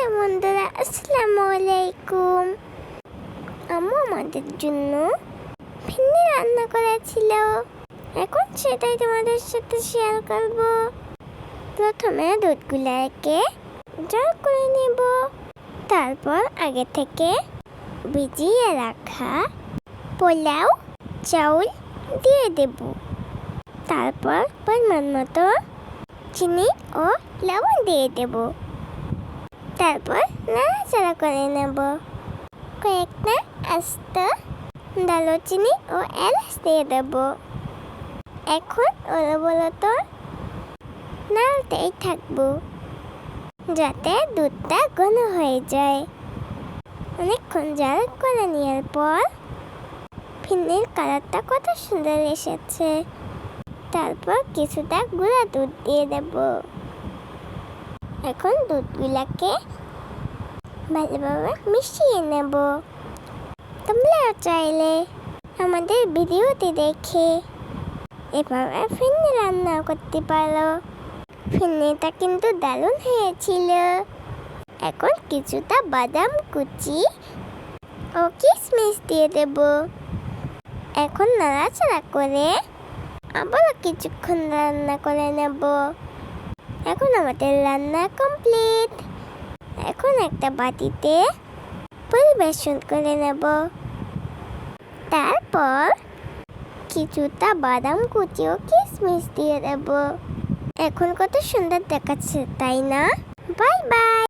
Hello বন্ধুরা, আসসালামু আলাইকুম। আম্মু আমাদের জন্য ভিন্নি রান্না করেছিল। এখন সেটাই তোমাদের সাথে শেয়ার করব। প্রথমে দুধগুলাকে জল করে নেব। তারপর আগে থেকে ভিজিয়ে রাখা পোলাও, চাউল দিয়ে দেব। তারপর পরিমাণ মতো চিনি ও লবণ দিয়ে দেব। তারপর নাড়াচাড়া করে নেব। কয়েকটা আস্ত দালচিনি ও এলাচ দিয়ে দেব। এখন ওলো বলো তো নাড়তেই থাকব, যাতে দুধটা ঘন হয়ে যায়। অনেকক্ষণ জাল করে নেওয়ার পর ফিন্নির কালারটা কত সুন্দর এসেছে। তারপর কিছুটা গুঁড়া দুধ দিয়ে দেব। এখন দুধগুলাকে ভালোভাবে মিশিয়ে নেব। তোমরাও চাইলে আমাদের ভিডিওতে দেখে এভাবে ফিন্নি রান্না করতে পারো। ফিন্নিটা কিন্তু দারুণ হয়েছিল। এখন কিছুটা বাদাম কুচি ও কিশমিশ দিয়ে দেব। এখন নাড়াচাড়া করে আবারও কিছুক্ষণ রান্না করে নেব। এখন আমাদের রান্না কমপ্লিট এখন একটা বাটিতে পরিবেশন করে নেব। তারপর কিছুটা বাদাম কুচি ও কিশমিশ দিয়ে দেব। এখন কত সুন্দর দেখাচ্ছে, তাই না? Bye bye.